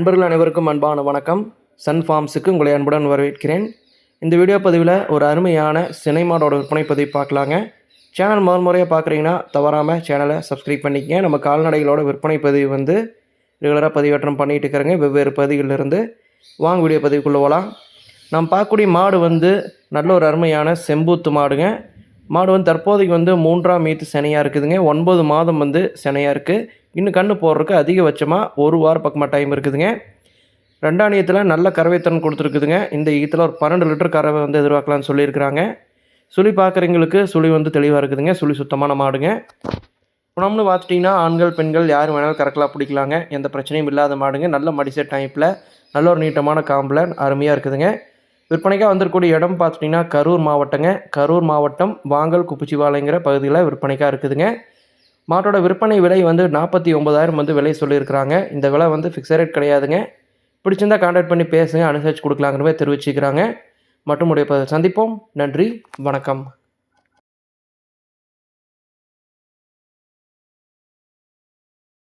நண்பர்கள் அனைவருக்கும் அன்பான வணக்கம். சன் ஃபார்ம்ஸுக்கு உங்களை அன்புடன் வரவேற்கிறேன். இந்த வீடியோ பதிவில் ஒரு அருமையான சினை விற்பனை பதிவு பார்க்கலாங்க. சேனல் முதல் முறையாக பார்க்குறீங்கன்னா தவறாமல் சேனலை சப்ஸ்கிரைப் பண்ணிக்கங்க. நம்ம கால்நடைகளோட விற்பனை பதிவு வந்து ரெகுலராக பதிவேற்றம் பண்ணிகிட்டு இருக்கிறேங்க. வெவ்வேறு பதிவுகளிலிருந்து. வாங்க வீடியோ பதிவுக்குள்ளே போகலாம் நாம் பார்க்கக்கூடிய மாடு வந்து நல்ல ஒரு அருமையான செம்பூத்து மாடுங்க. மாடு வந்து தற்போதைக்கு வந்து மூன்றாம் மீத்து சினையாக இருக்குதுங்க. ஒன்பது மாதம் வந்து சினையாக இருக்குது இன்னும் கன்று போடுறதுக்கு அதிகபட்சமாக ஒரு வாரம் பக்கமாக டைம் இருக்குதுங்க. ரெண்டாம் ஈத்தில் நல்ல கறவைத்தன் கொடுத்துருக்குதுங்க. இந்த ஈத்தில் ஒரு பன்னெண்டு லிட்டர் கறவை வந்து எதிர்பார்க்கலாம்னு சொல்லியிருக்கிறாங்க. சுழி பார்க்குறவங்களுக்கு சுழி வந்து தெளிவாக இருக்குதுங்க. சுழி சுத்தமான மாடுங்க குணம்னு பார்த்துட்டிங்கன்னா ஆண்கள் பெண்கள் யார் வேணாலும் கறக்கலாம் பிடிக்கலாங்க. எந்த பிரச்சனையும் இல்லாத மாடுங்க. நல்ல மடிசெட் டைப்பில் நல்ல ஒரு நீட்டமான காம்பில் அருமையாக இருக்குதுங்க. விற்பனைக்காக வந்திருக்கக்கூடிய இடம் பார்த்துட்டிங்கன்னா கரூர் மாவட்டங்க. கரூர் மாவட்டம் வாங்கல் குப்பிச்சிவாலைங்கிற பகுதியில் விற்பனைக்காக இருக்குதுங்க. மாட்டோட விற்பனை விலை வந்து நாற்பத்தி ஒம்பதாயிரம் வந்து விலை சொல்லியிருக்கிறாங்க. இந்த விலை வந்து ஃபிக்ஸட் ரேட் கிடையாதுங்க. பிடிச்சிருந்தா காண்டாக்ட் பண்ணி பேசுங்க அனுசரித்து கொடுக்கலாங்கிற மாதிரி தெரிவிச்சுக்கிறாங்க. மற்றும் உடைய சந்திப்போம். நன்றி வணக்கம்.